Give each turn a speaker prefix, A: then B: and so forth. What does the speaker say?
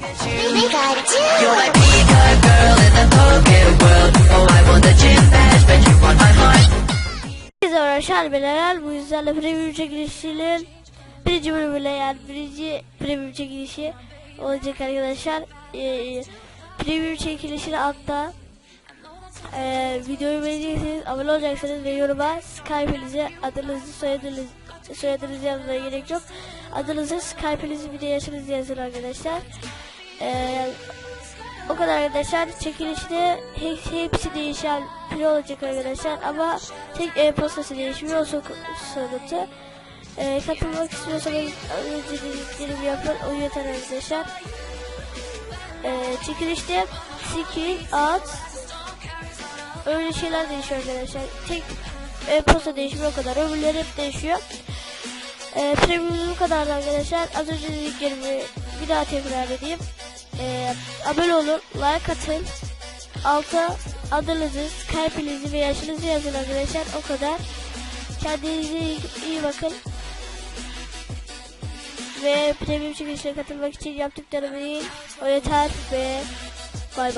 A: You're my peacock girl in the poker world. I want the gym badge, but you want my heart.
B: Herkese arkadaşlar Eren. Bu yüzden premium çekilişinin birinci bölümüyle yani birinci premium çekilişi olacak arkadaşlar. Ee, premium çekilişini altta ee, videoyu beğeneceksiniz, abone olacaksınız ve yoruma Skype'inizi, adınızı, soyadınızı, soyadınızı yazmaya gerek yok. Adınızı, Skype'inizi, bir de yaşınızı yazın arkadaşlar. Ee, o kadar arkadaşlar çekilişte he- hepsi değişen pil olacak arkadaşlar ama tek e-postası değişmiyor o soruntu. Ee, katılmak istiyorsanız önce dediklerimi yapın yeter arkadaşlar. Ee, çekilişte skill, at öyle şeyler değişiyor arkadaşlar. Tek e-posta değişmiyor o kadar. Öbürleri hep değişiyor. Ee, premium bu arkadaşlar. Az önce dediklerimi bir daha tekrar edeyim. Ee, abone olun, like atın. Alta adınızı, Skype'inizi ve yaşınızı yazın arkadaşlar. O kadar. Kendinize iyi, iyi bakın. Ve premium çekilişine katılmak için yaptıklarımı iyi. O yeter ve bay bay.